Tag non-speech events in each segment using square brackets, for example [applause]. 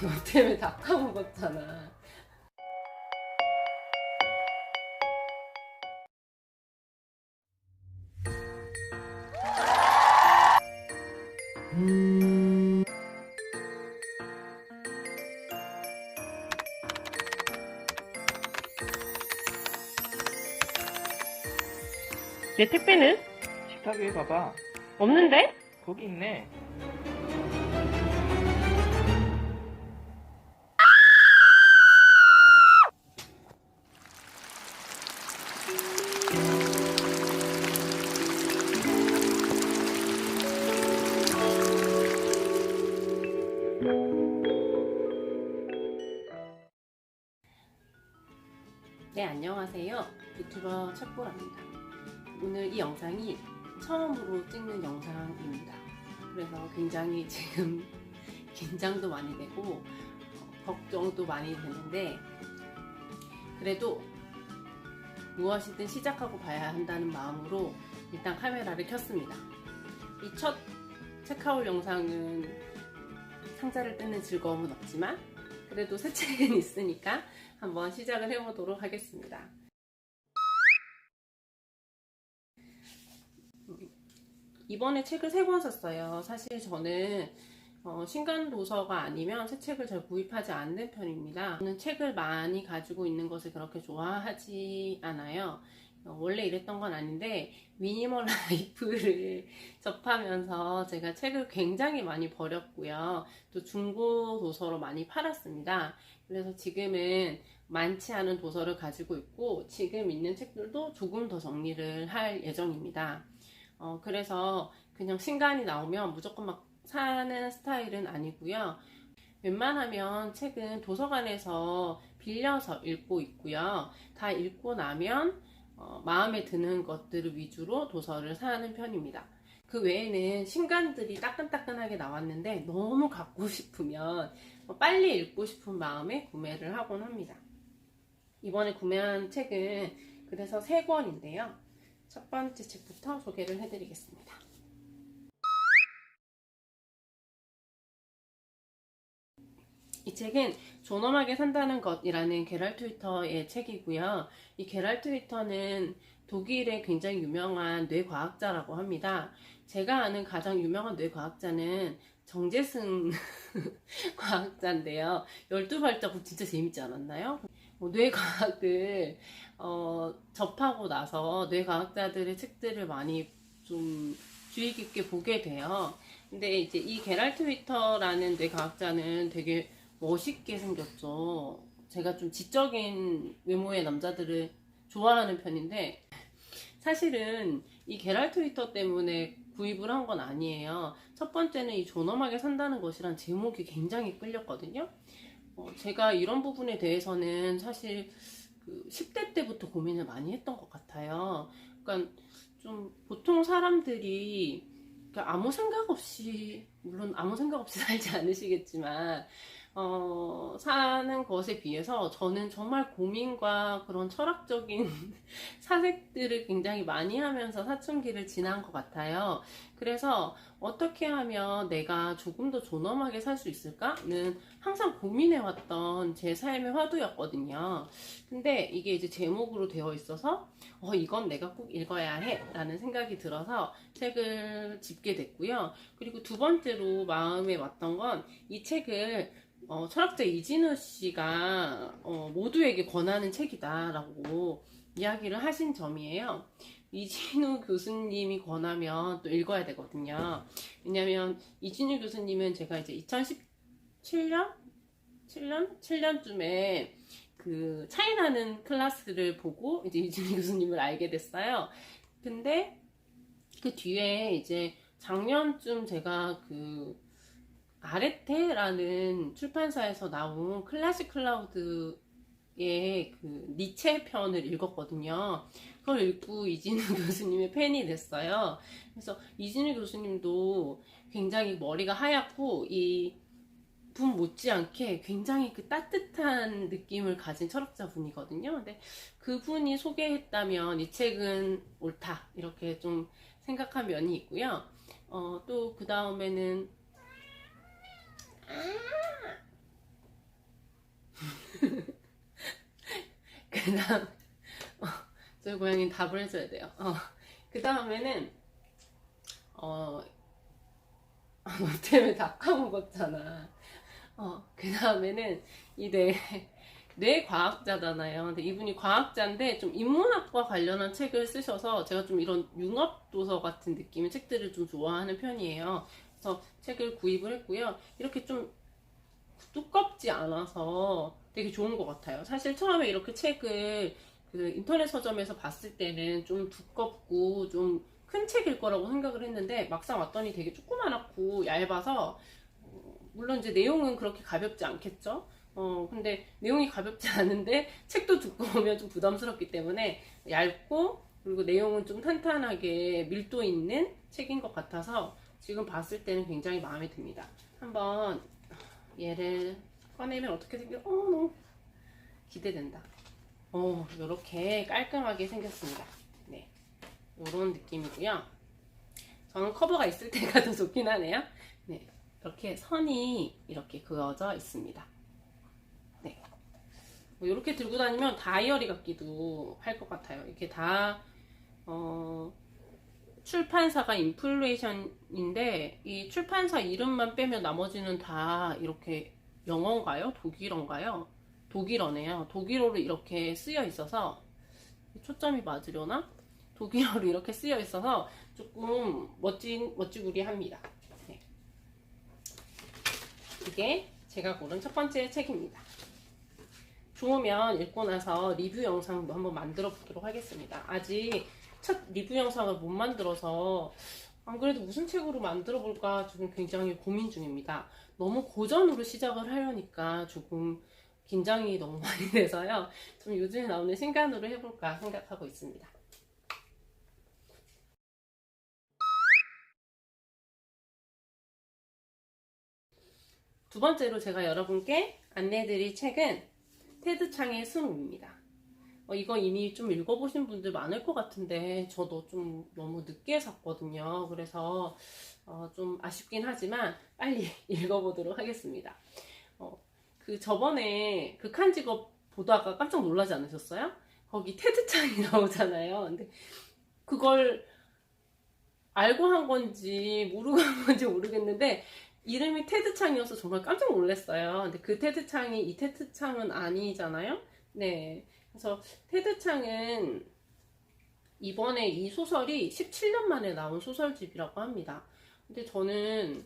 너 때문에 다 까먹었잖아. 내 택배는? 식탁 위에 봐봐. 없는데? 거기 있네. 안녕하세요. 유튜버 첫보라입니다. 오늘 이 영상이 처음으로 찍는 영상입니다. 그래서 굉장히 [laughs] 지금 긴장도 많이 되고 어, 걱정도 많이 되는데 그래도 무엇이든 시작하고 봐야 한다는 마음으로 일단 카메라를 켰습니다. 이 첫 체크아웃 영상은 상자를 뜯는 즐거움은 없지만 그래도 새 책은 [laughs] 있으니까 한번 시작을 해보도록 하겠습니다. 이번에 책을 세 권 샀어요. 사실 저는 어, 신간 도서가 아니면 새 책을 잘 구입하지 않는 편입니다. 저는 책을 많이 가지고 있는 것을 그렇게 좋아하지 않아요. 어, 원래 이랬던 건 아닌데 미니멀 라이프를 [laughs] 접하면서 제가 책을 굉장히 많이 버렸고요. 또 중고 도서로 많이 팔았습니다. 그래서 지금은 많지 않은 도서를 가지고 있고 지금 있는 책들도 조금 더 정리를 할 예정입니다. 어, 그래서 그냥 신간이 나오면 무조건 막 사는 스타일은 아니고요. 웬만하면 책은 도서관에서 빌려서 읽고 있고요. 다 읽고 나면 어, 마음에 드는 것들을 위주로 도서를 사는 편입니다. 그 외에는 신간들이 따끈따끈하게 나왔는데 너무 갖고 싶으면 어, 빨리 읽고 싶은 마음에 구매를 하곤 합니다. 이번에 구매한 책은 그래서 세 권인데요. 첫 번째 책부터 소개를 해드리겠습니다. 이 책은 존엄하게 산다는 것이라는 게랄트 위터의 책이고요. 이 게랄트 위터는 독일의 굉장히 유명한 뇌과학자라고 합니다. 제가 아는 가장 유명한 뇌과학자는 정재승 [laughs] 과학자인데요. 12발자국 진짜 재밌지 않았나요? 뭐 뇌과학을 어, 접하고 나서 뇌과학자들의 책들을 많이 좀 주의 깊게 보게 돼요. 근데 이제 이 게랄트 위터라는 뇌과학자는 되게 멋있게 생겼죠. 제가 좀 지적인 외모의 남자들을 좋아하는 편인데 사실은 이 게랄트 위터 때문에 구입을 한 건 아니에요. 첫 번째는 이 존엄하게 산다는 것이란 제목이 굉장히 끌렸거든요. 어, 제가 이런 부분에 대해서는 사실 그 10대 때부터 고민을 많이 했던 것 같아요. 그러니까 좀 보통 사람들이 그러니까 아무 생각 없이 물론 아무 생각 없이 [laughs] 살지 않으시겠지만 어, 사는 것에 비해서 저는 정말 고민과 그런 철학적인 [laughs] 사색들을 굉장히 많이 하면서 사춘기를 지난 것 같아요. 그래서 어떻게 하면 내가 조금 더 존엄하게 살 수 있을까는 항상 고민해왔던 제 삶의 화두였거든요. 근데 이게 이제 제목으로 되어 있어서 어, 이건 내가 꼭 읽어야 해 라는 생각이 들어서 책을 집게 됐고요. 그리고 두 번째로 마음에 왔던 건 이 책을 어, 철학자 이진우 씨가 어, 모두에게 권하는 책이다라고 이야기를 하신 점이에요. 이진우 교수님이 권하면 또 읽어야 되거든요. 왜냐면 이진우 교수님은 제가 이제 2017년? 7년? 7년쯤에 그 차이나는 클래스를 보고 이제 이진우 교수님을 알게 됐어요. 근데 그 뒤에 이제 작년쯤 제가 그 아레테라는 출판사에서 나온 클래식 클라우드의 그 니체 편을 읽었거든요. 그걸 읽고 이진우 [laughs] 교수님의 팬이 됐어요. 그래서 이진우 교수님도 굉장히 머리가 하얗고 이 분 못지않게 굉장히 그 따뜻한 느낌을 가진 철학자 분이거든요. 근데 그분이 소개했다면 이 책은 옳다 이렇게 좀 생각한 면이 있고요. 어, 또 그 다음에는 아! [laughs] 그 다음 어, 저희 고양이 답을 해줘야 돼요 어, 그 다음에는 어, 아, 너 때문에 다 까먹었잖아 어, 그 다음에는 이내 뇌과학자잖아요. 근데 이분이 과학자인데 좀 인문학과 관련한 책을 쓰셔서 제가 좀 이런 융합도서 같은 느낌의 책들을 좀 좋아하는 편이에요. 그래서 책을 구입을 했고요. 이렇게 좀 두껍지 않아서 되게 좋은 것 같아요. 사실 처음에 이렇게 책을 그 인터넷 서점에서 봤을 때는 좀 두껍고 좀 큰 책일 거라고 생각을 했는데 막상 왔더니 되게 조그만하고 얇아서 어, 물론 이제 내용은 그렇게 가볍지 않겠죠. 어 근데 내용이 가볍지 [laughs] 않은데 책도 두꺼우면 좀 부담스럽기 때문에 얇고 그리고 내용은 좀 탄탄하게 밀도 있는 책인 것 같아서 지금 봤을 때는 굉장히 마음에 듭니다. 한번 얘를 꺼내면 어떻게 생겨? 어, 너무 기대된다. 어, 이렇게 깔끔하게 생겼습니다. 네, 이런 느낌이고요. 저는 커버가 있을 때가 [laughs] 더 좋긴 하네요. 네, 이렇게 선이 이렇게 그어져 있습니다. 네, 뭐 이렇게 들고 다니면 다이어리 같기도 할 것 같아요. 이렇게 다 어, 출판사가 인플레이션인데 이 출판사 이름만 빼면 나머지는 다 이렇게 영어인가요? 독일어인가요? 독일어네요. 독일어로 이렇게 쓰여 있어서 초점이 맞으려나? 독일어로 이렇게 쓰여 있어서 조금 멋진 멋지구리합니다. 네. 이게 제가 고른 첫 번째 책입니다. 좋으면 읽고 나서 리뷰 영상도 한번 만들어 보도록 하겠습니다. 아직 첫 리뷰 영상을 못 만들어서 안 그래도 무슨 책으로 만들어 볼까 지금 굉장히 고민 중입니다. 너무 고전으로 시작을 하려니까 조금 긴장이 너무 [laughs] 많이 돼서요. 좀 요즘에 나오는 신간으로 해볼까 생각하고 있습니다. 두 번째로 제가 여러분께 안내드릴 책은 테드 창의 숨입니다. 어, 이거 이미 좀 읽어보신 분들 많을 것 같은데 저도 좀 너무 늦게 샀거든요. 그래서 어, 좀 아쉽긴 하지만 빨리 [laughs] 읽어보도록 하겠습니다. 어, 그 저번에 극한 직업 보다가 깜짝 놀라지 않으셨어요? 거기 테드 창이 [laughs] 나오잖아요. 근데 그걸 알고 한 건지 모르고 한 건지 모르겠는데 이름이 테드 창이어서 정말 깜짝 놀랐어요. 근데 그 테드 창이 이 테드 창은 아니잖아요. 네. 그래서 테드 창은 이번에 이 소설이 17년 만에 나온 소설집이라고 합니다. 근데 저는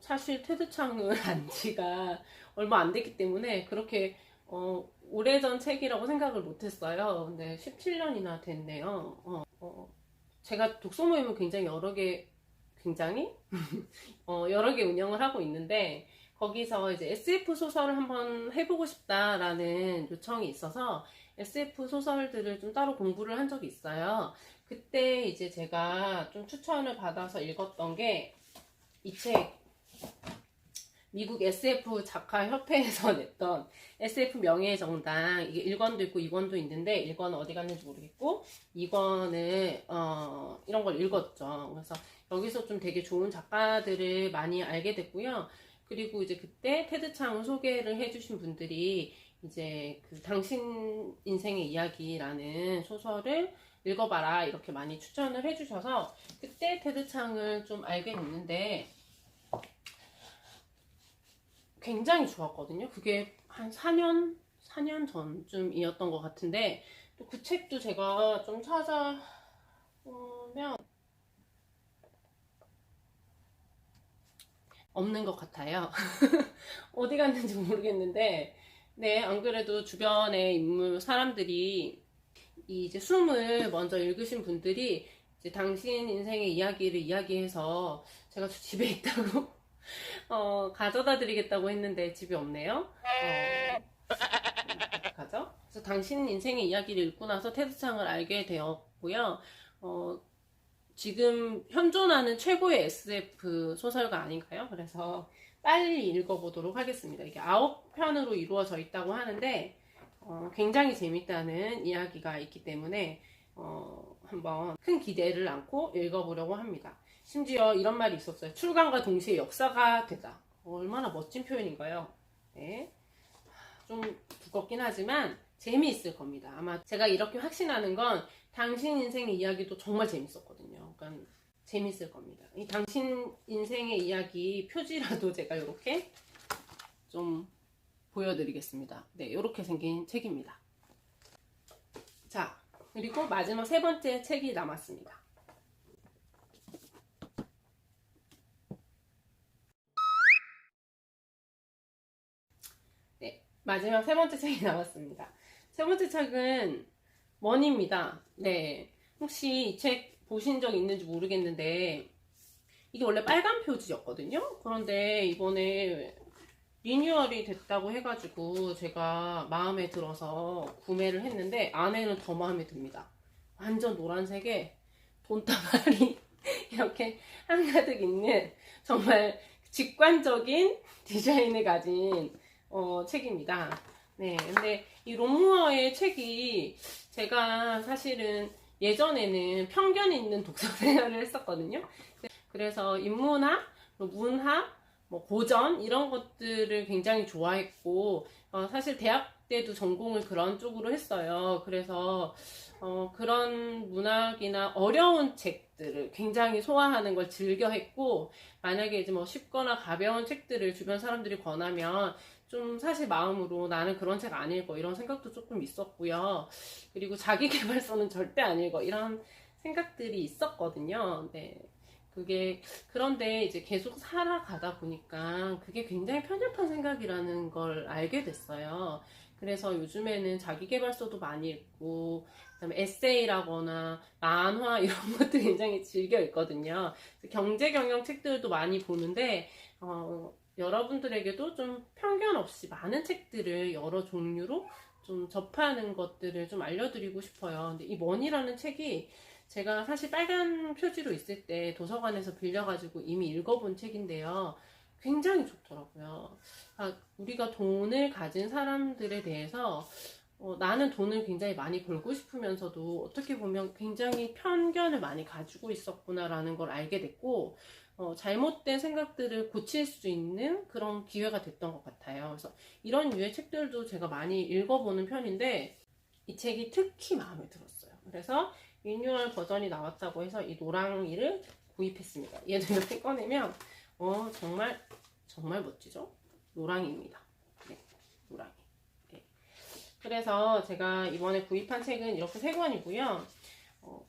사실 테드 창을 안 지가 얼마 안 됐기 때문에 그렇게 어, 오래전 책이라고 생각을 못했어요. 근데 17년이나 됐네요. 어, 어, 제가 독서 모임을 굉장히 여러 개, 굉장히 [laughs] 어, 여러 개 운영을 하고 있는데 거기서 이제 SF 소설을 한번 해보고 싶다라는 요청이 있어서 SF 소설들을 좀 따로 공부를 한 적이 있어요. 그때 이제 제가 좀 추천을 받아서 읽었던 게 이 책, 미국 SF 작가 협회에서 [laughs] 냈던 SF 명예의 정당 이게 1권도 있고 2권도 있는데 1권은 어디 갔는지 모르겠고 2권은 어, 이런 걸 읽었죠. 그래서 여기서 좀 되게 좋은 작가들을 많이 알게 됐고요. 그리고 이제 그때 테드 창을 소개를 해주신 분들이 이제 그 당신 인생의 이야기라는 소설을 읽어봐라 이렇게 많이 추천을 해주셔서 그때 테드 창을 좀 알게 됐는데 굉장히 좋았거든요. 그게 한 4년, 4년 전쯤이었던 것 같은데 또 그 책도 제가 좀 찾아보면 없는 것 같아요. [laughs] 어디 갔는지 모르겠는데, 네, 안 그래도 주변에 인물, 사람들이 이 이제 숨을 먼저 읽으신 분들이 이제 당신 인생의 이야기를 이야기해서 제가 저 집에 [laughs] 있다고, 어, 가져다 드리겠다고 했는데 집에 없네요. 어, 가죠? 그래서 당신 인생의 이야기를 읽고 나서 테드창을 알게 되었고요. 어, 지금 현존하는 최고의 SF 소설가 아닌가요? 그래서 빨리 읽어보도록 하겠습니다. 이게 아홉 편으로 이루어져 있다고 하는데 어, 굉장히 재밌다는 이야기가 있기 때문에 어, 한번 큰 기대를 안고 읽어보려고 합니다. 심지어 이런 말이 있었어요. 출간과 동시에 역사가 되다. 얼마나 멋진 표현인가요? 네. 좀 두껍긴 하지만 재미있을 겁니다. 아마 제가 이렇게 확신하는 건 당신 인생의 이야기도 정말 재밌었거든요. 그러니까 재밌을 겁니다. 이 당신 인생의 이야기 표지라도 [laughs] 제가 이렇게 좀 보여드리겠습니다. 네, 이렇게 생긴 책입니다. 자, 그리고 마지막 세 번째 책이 남았습니다. 네, 마지막 세 번째 책이 나왔습니다. 세 번째 책은 원입니다. 네, 혹시 이 책 보신 적 있는지 모르겠는데 이게 원래 빨간 표지였거든요. 그런데 이번에 리뉴얼이 됐다고 해가지고 제가 마음에 들어서 구매를 했는데 안에는 더 마음에 듭니다. 완전 노란색에 돈다발이 [laughs] 이렇게 한가득 있는 정말 직관적인 디자인을 가진 어, 책입니다. 네, 근데 이 롬무어의 책이 제가 사실은 예전에는 편견 있는 독서 [laughs] 생활을 했었거든요. 그래서 인문학, 문학, 뭐 고전 이런 것들을 굉장히 좋아했고 어, 사실 대학 때도 전공을 그런 쪽으로 했어요. 그래서 어, 그런 문학이나 어려운 책들을 굉장히 소화하는 걸 즐겨 했고 만약에 이제 뭐 쉽거나 가벼운 책들을 주변 사람들이 권하면 좀 사실 마음으로 나는 그런 책 안 읽어 이런 생각도 조금 있었고요. 그리고 자기 [laughs] 개발서는 절대 안 읽어 이런 생각들이 있었거든요. 네. 그게 그런데 이제 계속 살아가다 보니까 그게 굉장히 편협한 생각이라는 걸 알게 됐어요. 그래서 요즘에는 자기개발서도 많이 읽고 그다음에 에세이라거나 만화 [laughs] 이런 것도 굉장히 즐겨 읽거든요. 경제 경영 책들도 많이 보는데 어, 여러분들에게도 좀 편견 없이 많은 책들을 여러 종류로 좀 접하는 것들을 좀 알려드리고 싶어요. 근데 이 머니라는 책이 제가 사실 빨간 표지로 있을 때 도서관에서 빌려가지고 이미 읽어본 책인데요. 굉장히 좋더라고요. 아, 우리가 돈을 가진 사람들에 대해서 어, 나는 돈을 굉장히 많이 벌고 싶으면서도 어떻게 보면 굉장히 편견을 많이 가지고 있었구나라는 걸 알게 됐고 어, 잘못된 생각들을 고칠 수 있는 그런 기회가 됐던 것 같아요. 그래서 이런 유의 책들도 제가 많이 읽어보는 편인데 이 책이 특히 마음에 들었어요. 그래서 리뉴얼 버전이 나왔다고 해서 이 노랑이를 구입했습니다. 얘도 이렇게 [laughs] 꺼내면 어 정말 정말 멋지죠? 노랑이입니다. 네, 노랑이. 네. 그래서 제가 이번에 구입한 책은 이렇게 세 권이고요. 어,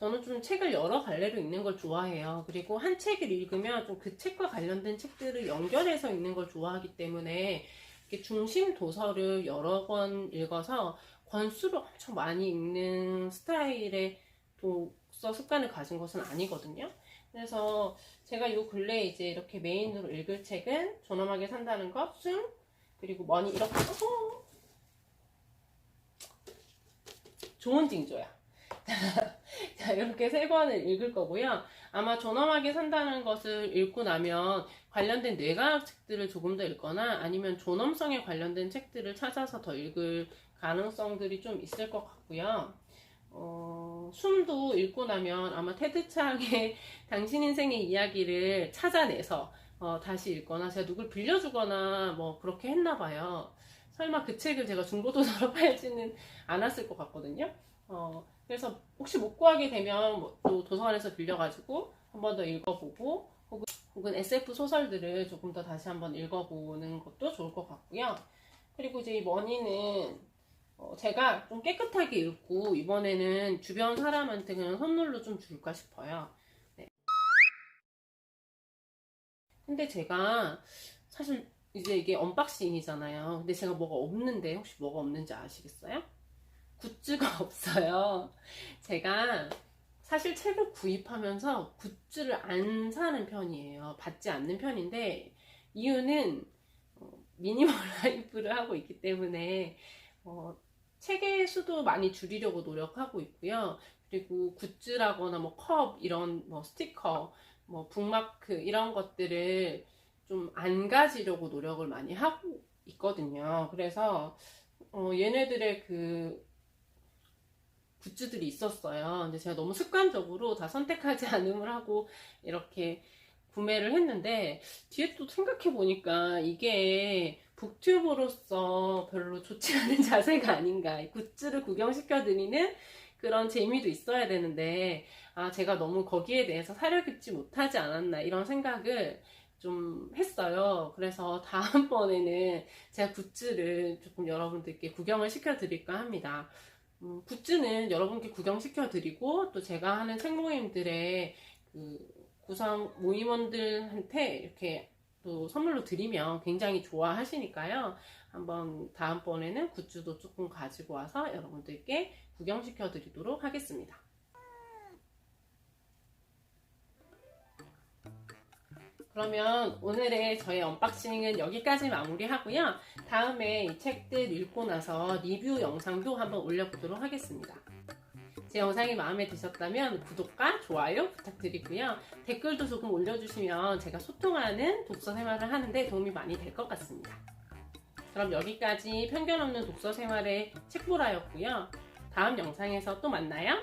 저는 좀 책을 여러 갈래로 읽는 걸 좋아해요. 그리고 한 책을 읽으면 좀 그 책과 관련된 책들을 연결해서 읽는 걸 좋아하기 때문에 중심 도서를 여러 권 읽어서 권수를 엄청 많이 읽는 스타일의 독서 습관을 가진 것은 아니거든요. 그래서 제가 요 근래 이제 이렇게 메인으로 읽을 책은 존엄하게 산다는 것, 숨, 그리고 머니 이렇게 어, 좋은 징조야. [laughs] [laughs] 자, 이렇게 세 권을 읽을 거고요. 아마 존엄하게 산다는 것을 읽고 나면 관련된 뇌과학 책들을 조금 더 읽거나 아니면 존엄성에 관련된 책들을 찾아서 더 읽을 가능성들이 좀 있을 것 같고요. 어, 숨도 읽고 나면 아마 테드창의 [laughs] 당신 인생의 이야기를 찾아내서 어, 다시 읽거나 제가 누굴 빌려주거나 뭐 그렇게 했나 봐요. 설마 그 책을 제가 중고도서로 [laughs] 팔지는 않았을 것 같거든요. 어, 그래서 혹시 못 구하게 되면 뭐또 도서관에서 빌려가지고 한 번 더 읽어보고 혹은, 혹은 SF 소설들을 조금 더 다시 한번 읽어보는 것도 좋을 것 같고요. 그리고 이제 이 머니는 어, 제가 좀 깨끗하게 읽고 이번에는 주변 사람한테 그냥 선물로 좀 줄까 싶어요. 네. 근데 제가 사실 이제 이게 언박싱이잖아요. 근데 제가 뭐가 없는데 혹시 뭐가 없는지 아시겠어요? 굿즈가 [laughs] 없어요. 제가 사실 책을 구입하면서 굿즈를 안 사는 편이에요. 받지 않는 편인데 이유는 어, 미니멀 [laughs] 라이프를 하고 있기 때문에 어, 책의 수도 많이 줄이려고 노력하고 있고요. 그리고 굿즈라거나 뭐 컵 이런 뭐 스티커 뭐 북마크 이런 것들을 좀 안 가지려고 노력을 많이 하고 있거든요. 그래서 어, 얘네들의 그 굿즈들이 있었어요. 근데 제가 너무 습관적으로 다 선택하지 [laughs] 않음을 하고 이렇게 구매를 했는데 뒤에 또 생각해 보니까 이게 북튜버로서 별로 좋지 [laughs] 않은 자세가 아닌가. 이 굿즈를 구경시켜 드리는 그런 재미도 있어야 되는데 아 제가 너무 거기에 대해서 사려 깊지 못하지 않았나 이런 생각을 좀 했어요. 그래서 다음번에는 제가 굿즈를 조금 여러분들께 구경을 시켜드릴까 합니다. 음, 굿즈는 여러분께 구경시켜 드리고 또 제가 하는 책모임들의 그 구성 모임원들한테 이렇게 또 선물로 드리면 굉장히 좋아하시니까요. 한번 다음번에는 굿즈도 조금 가지고 와서 여러분들께 구경시켜 드리도록 하겠습니다. 그러면 오늘의 저의 언박싱은 여기까지 마무리하고요. 다음에 이 책들 읽고 나서 리뷰 영상도 한번 올려보도록 하겠습니다. 제 영상이 마음에 드셨다면 구독과 좋아요 부탁드리고요. 댓글도 조금 올려주시면 제가 소통하는 독서 생활을 하는데 도움이 많이 될 것 같습니다. 그럼 여기까지 편견 없는 독서 생활의 책보라였고요. 다음 영상에서 또 만나요.